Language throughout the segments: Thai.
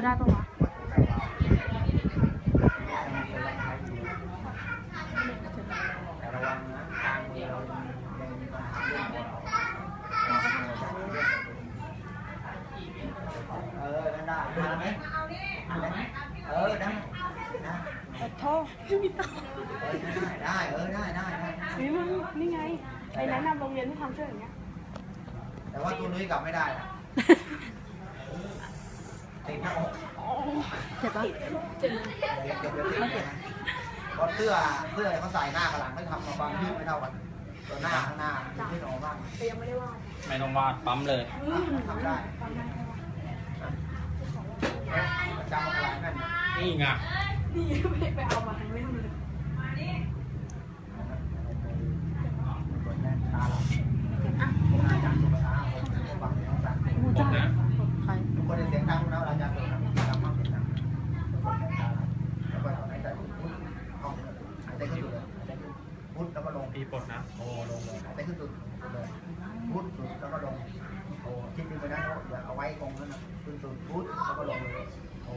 เขาได้ปะวะแต่ระวังนะทางมือเรายังมีปัญหาเรื่ออได้ได้ไหมได้ไหมเออได้ได้ขอโทษไม่มีตังค์เออได้เออได้ได้ได้นี่มึงนี่ไงไปแนะนำโรงเรียนที่ทำเสื้ออย่างเงี้ยแต่ว่าตัวนุ้ยกลับไม่ได้นะ ติดหน้าอกเจ็บปะเดี๋ยวเดี๋ยวเดี๋ยวติดนะเพราะเสื้อเสื้อเขาใส่หน้ากับหลังไม่ทำมาความยืดไม่เท่ากันตัวหน้าข้างหน้ายืดออกบ้างแต่ยังไม่ได้ว่าไม่ต้องวาดปั๊มเลยทำได้จำอะไรนั่นนี่ไงนี่ไปเอามาทั้งเล่มเลยคนแน่นตาหลับน่าจะสุภาพคนฟั สุดพุทแล้วก็ลงเลยโอ้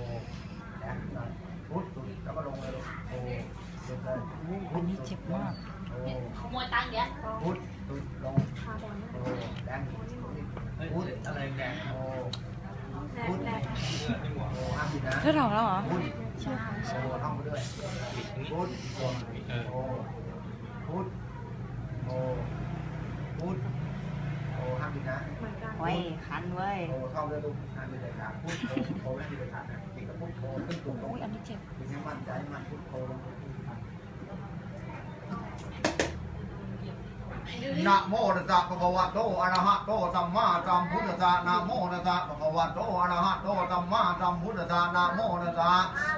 แอนหน่อยพุทสุดแล้วก็ลงเลยโอ้เจ็บเลยพุทเจ็บมากโอ้ขโมยตังค์เดี๋ยพุทสุดลงพาแดงโอ้แดงพุทธอะไรแดงโอ้แดพุงทแดงโอ้ห้ามผิดนะเธอถอดแล้วเหรอพุทโอ้ท่องไปด้วยพุทเออโอ้พุทโอ้พุทโอ้ห้ามผิดนะเหมือนกันโอ้ยคันเว้ย โอ้ท่องด้วยลูกห้ามผิดเลยครับพุทโอ้โอ้ไม่ผิดเลยครับนะติดกับพุทโอ้ขึ้นตุ่มลงอุ้ยอันนี้เจ็บถึงให้มั่นใจมั่นพุทโอ้ลง นะโมตัสสะภะคะวะโตอะระหะโตสัมมาสัมพุทธัสสะนะโมตัสสะภะคะวะโตอะระหะโตสัมมาสัมพุทธัสสะนะโมตัสสะ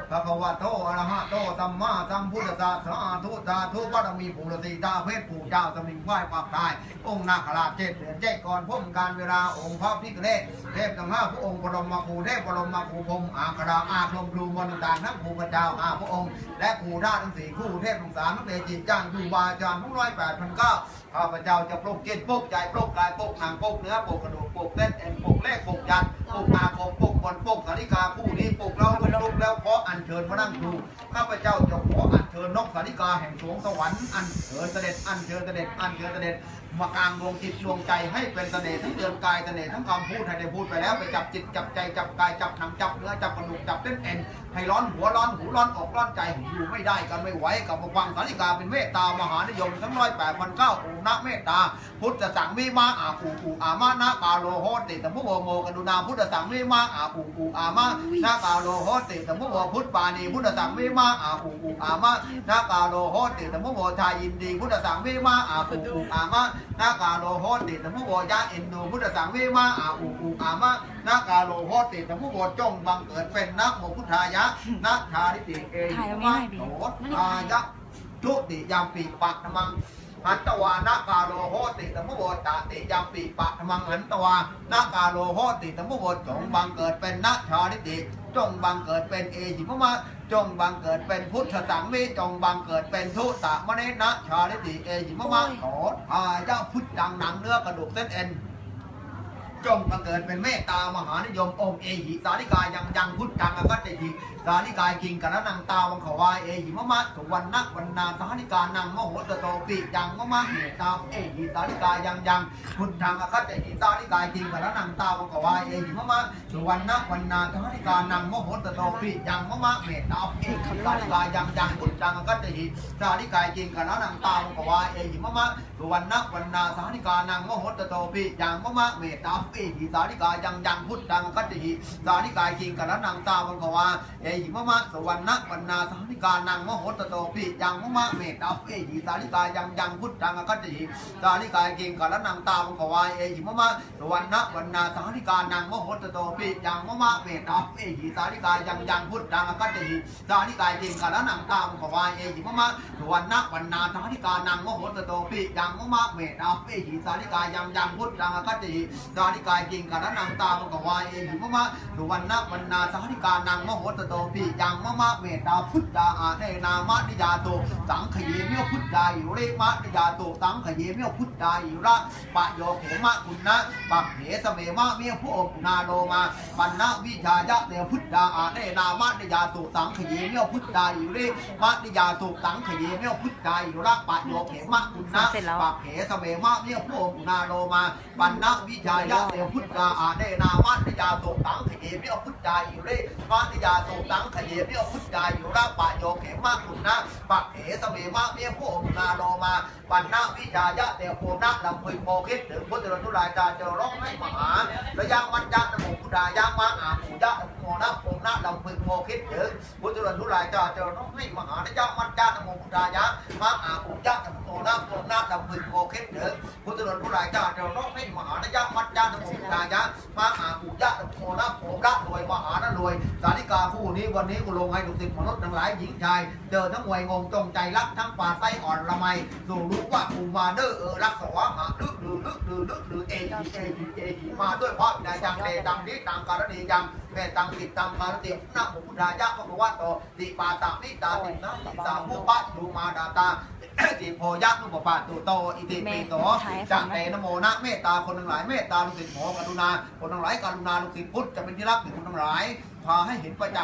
ภะคะวะโตอะระหะโตสัมมาสัมพุทธัสสะสาธุสาธุบารมีภูรสีดาเพชรปู่เจ้าสมิงไหว้ปากตาย องค์นาคราชเจ็ดเดือนเจ็ดก่อนพุ่มการเวลาองค์พระพิฆเนศเทพทั้งห้าพระองค์บรมครูเทพบรมครูพรมอาคราอาครมครูมนต่างทั้งครูพระเจ้าอาพระองค์ และครูราชทั้งสี่คู่เทพทั้งสามทั้งเดจิจ้างครูบาอาจารย์ทั้งร้อยแปดพันเก้าข้าพเจ้าจะปลุกจิตปลุกใจปลุกกายปลุกหนังปลุกเนื้อปลุกกระดูกปลุกเส้นเอ็นปลุกเลขปลุกยันปลุกอาคมปลุกบนปลุกสาริกาคู่นี้ปลุกเราปลุกแล้วขออัญเชิญพระนั่งดูข้าพเจ้าจะขออัญ เชิญนกสาริกาแห่งสวงสวรรค์อัญเชิญเสด็จอัญเชิญเสด็จอัญเชิญเสด็จมากลางดวงจิตดวงใจให้เป็นเสน่ห์ทั้งเดือนกายเสน่ห์ทั้งคำพูดให้ได้พูดไปแล้วไปจับจิตจับใจจับกายจับหนังจับเนื้อจับกระดูกจับเส้นเอ็นให้ร้อนหัวร้อนหูร้อนอกร้อนใจอยู่ไม่ได้กันไม่ไหวกับฟังสาริกาเป็นเมตตามหานิยมทั้งร้อยแปดพันเก้าองค์นะเมตตา พุทธสังวิมาอาปูปูอามานะกาโลโหติตมุโวโมกรุณาพุทธสังวิมาอาปูปูอามานะกาโลโหติตมุโวพุทธปานีพุทธสังวิมาอาปูปูอามานะกาโลโหติตมุโวชายินดีพุทธสังวิมาอาปูปูอามานะกาโลโหติตมุโวยะอินโดพุทธสังวิมาอาปูปูอามานะกาโลโหติตมุโวจงบังเกิดเป็นนักโมพุทธายะนะชาลิติเอหิมะโหอายะทุติยามปีปะธรรมังหันตวานาคาโลโหติตมโวตาติยามปีปะธรรมังหันตวานาคาโลโหติตมโวจงบังเกิดเป็นนาชาลิติ จงบังเกิดเป็นเอหิมะมะจงบังเกิดเป็นพุทธสังวิจงบังเกิดเป็นทุตะมะเนนะชาลิติเอหิมะมะขอทายาพุทธังหนังเนื้อกระดูกเส้นเอ็น จงบังเกิดเป็นเมตตามหานิยมองเอหิสาริกายังยังพุทธังอกัตติสาริกายกิงกระนังตาวังขวายเอหิมะมะสุวรรณวันนาสาริกานังมโหตโตปิยังมะมะเมตตาเอหิสาริกายังยังพุทธังอกัตติสาริกายกิงกระนังตาวังขวายเอหิมะมะสุวรรณวันนาสาริกานังมโหตโตปิยังมะมะเมตตาเอหิสาริกายังยังพุทธังอกัตติสาริกายกิงกระนังตาวังขวายเอหิมะมะสุวรรณวันนาสาริกานังมโหตโตปิยังมะมะเมตตาอหิสาริกายังยังพุทธังกัตติสาริกายกิงกระนังตาวังขวาเอหิมะมะสวรรณวันนาสาริกานังมโหตโตปิยังมะมะเมตตาเอหิสาริกายังยังพุทธังกัตติสาริกายกิงกระนังตาวังขวาเอหิมะมะสวรรณวันนาสาริกานังมโหตโตปิยังมะมะเมตตาเอหิสาริกายังยังพุทธังกัตติสาริกายกิงกระนังตาวังขวาเอหิมะมะสวรรณวันนาสาริกานังมโหตโตปิยังมะมะเมตตาเอหิสาริกายังยังพุทธังกัตติสาริกายจริงกันนังตาปะกวายเอหิมะมะสุวรรณวรรณาสหริกานังมโหตโตปียังมะมะเมตตาพุทธาอาเนนามะนิยาโตสังขเยเมียวพุทธาอยู่เรมะนิยาโตสังขเยเมียวพุทธาอยู่ระปะโยเขมะคุณนะปักเหสเมมะเมียวผู้อกุณาโลมาปันนะวิชายะเตพุทธาอาเนนามะนิยาโตสังขเยเมียวพุทธาอยู่เรมะนิยาโตสังขเยเมียวพุทธาอยู่ระปะโยเขมะคุณนะเสร็จแล้วปักเหสเมมะเมียวผู้อกุณาโลมาปันนะวิชายะเตพุทธาอาเนนามะนิยาโตสังขยเมียวพุทธาอยู่เรมะนิยาโตสังขยเมียวพุทธาอยู่ระปะโยเขมะคุณนะปักเหสเมมะเมียผู้อกุณาโลมาปันนะวิชายะเตโพนะลำพึงโมคิดถึงพุทธรทุลายตาจอร้องให้มหาระยังวันจันทร์นโมพุทธายะมาอาภูยะโมนะโพนะลำพึงโมคิดถึงพุทธรทุลายตาจอร้องให้มหาระยังวันจันทร์นโมพุทธายะมาอาภูยะโมนะโพนะลำพึงโมคิดถึงพุทธรทุลายตาจอร้องให้มหาระยังวันจันทร์นโม พุทธายะมาอาภูยะโมนะโพนะรวยมหานะรวย สาธิกาผู้นี้วันนี้กูลงให้ดุสิตมนุษย์ทั้งหลายหญิงชาย เจอทั้งวยงงจงใจรักทั้งป่าไส้อ่อนละไมสู่รู้ว่ากูมาเด้อเออรักสวะหาลึกหรือลึกหรือลึกหรือเอจีเอจีเอจีมาด้วยเพราะนายจังเดตังนี้ตังการณีจังแม่ตังติดตังการตินะโมพุทธายะพระวัตโตติปาตานิตาตินะติตามุปะดูมาดาตา ติโพยักษ์นุปปาตุโตอิติปิโสจักเตนะโมนะเมตตาคนทั้งหลายเมตตาลูกศิษย์โมกรุณาคนทั้งหลายกรุณาลูกศิษย์พุทธจะเป็นที่รักของคนทั้งหลายพาให้เห็นประจักษ์